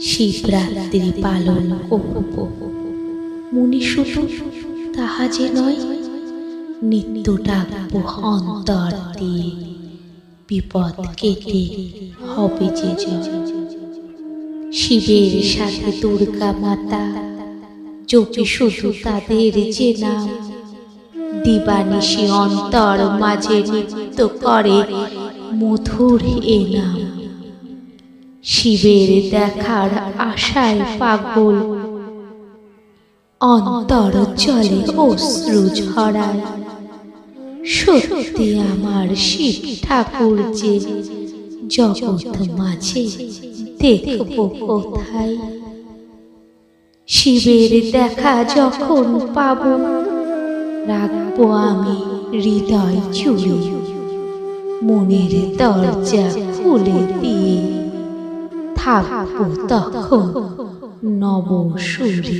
শিবরাত্রি পালন করব। মুনি শুধু তাহা যে নয় নিত্য ডাকব অন্তর দিয়ে বিপদ কেটে হবে যে শিবের সাথে দুর্গা মাতা জপি শুধু তাদের যে নাম, দিবানিশি অন্তর মাঝে নৃত্য করে মধুর এ নাম। শিবের দেখার আশায় পাগল। অন্তর চলে অশ্রু ঝরায়। সত্যি আমার শিব ঠাকুর যে জগৎ মাঝে দেখব কোথায়? শিবের দেখা যখন পাব, রাখব আমি হৃদয় চুড়ে মনের দরজা খুলে দিয়ে থাকব নব সুরে